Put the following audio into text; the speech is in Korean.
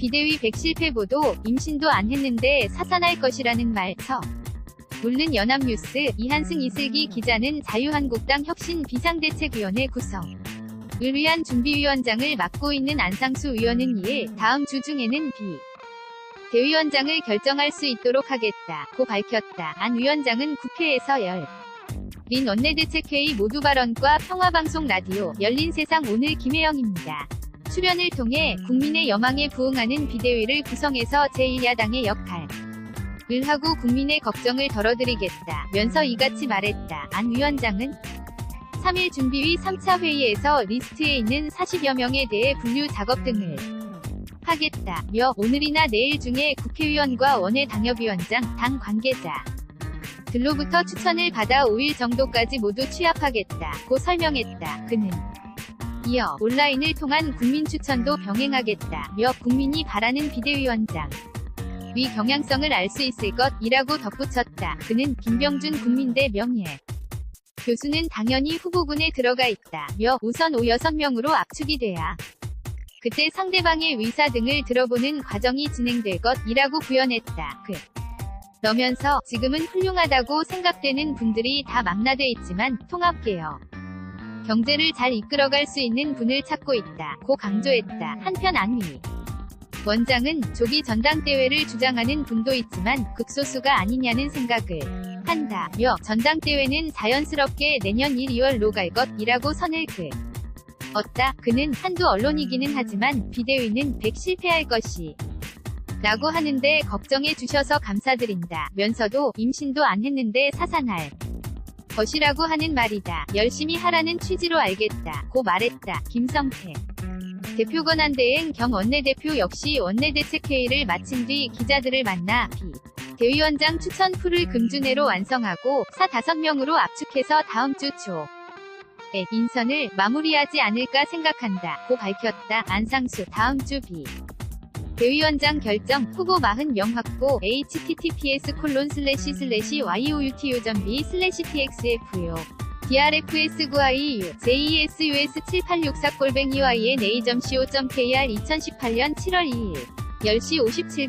비대위 100실패 보도, 임신도 안 했는데 사산할 것이라는 말, 서. 물는 연합뉴스, 이한승 이슬기 기자는 자유한국당 혁신 비상대책위원회 구성. 을 위한 준비위원장을 맡고 있는 안상수 의원은 이에 다음 주 중에는 비. 대위원장을 결정할 수 있도록 하겠다. 고 밝혔다. 안 위원장은 국회에서 열. 민 원내대책회의 모두 발언과 평화방송 라디오 열린 세상 오늘 김혜영입니다. 출연을 통해 국민의 여망에 부응하는 비대위를 구성해서 제1야당의 역할. 을 하고 국민의 걱정을 덜어드리겠다. 면서 이같이 말했다. 안 위원장은 3일 준비위 3차 회의에서 리스트에 있는 40여 명에 대해 분류 작업 등을 하겠다. 며 오늘이나 내일 중에 국회의원과 원외 당협위원장, 당 관계자 들로부터 추천을 받아 5일 정도까지 모두 취합하겠다. 고 설명했다. 그는 이어 온라인을 통한 국민 추천도 병행하겠다. 며 국민이 바라는 비대위원장 위 경향성을 알 수 있을 것이라고 덧붙였다. 그는 김병준 국민대 명예 교수는 당연히 후보군에 들어가 있다. 며 우선 5, 6명으로 압축이 돼야 그때 상대방의 의사 등을 들어보는 과정이 진행될 것이라고 구현했다. 그 너면서 지금은 훌륭하다고 생각되는 분들이 다 망라돼 있지만 통합개혁 경제를 잘 이끌어갈 수 있는 분을 찾고 있다. 고 강조했다. 한편 안위 원장은 조기 전당대회를 주장하는 분도 있지만 극소수가 아니냐는 생각을 한다. 며 전당대회는 자연스럽게 내년 1, 2월로 갈 것이라고 선을 그. 얻다. 그는 한두 언론이기는 하지만 비대위는 100 실패할 것이. 라고 하는데 걱정해 주셔서 감사드린다. 면서도 임신도 안 했는데 사산할 것이라고 하는 말이다. 열심히 하라는 취지로 알겠다. 고 말했다. 김성태. 대표 권한대행 경 원내대표 역시 원내대책회의를 마친 뒤 기자들을 만나 비. 대위원장 추천 풀을 금주내로 완성하고 사 5명으로 압축해서 다음 주 초. 에 인선을 마무리하지 않을까 생각한다. 고 밝혔다. 안상수 다음 주 비. 대위원장 결정 후보 40명 확보 https 콜론 슬래시 슬래시 youtu.b 슬래시 txf요 drfs9iu jesus 7864 골뱅이 yn a.co.kr 2018년 7월 2일 10시 57분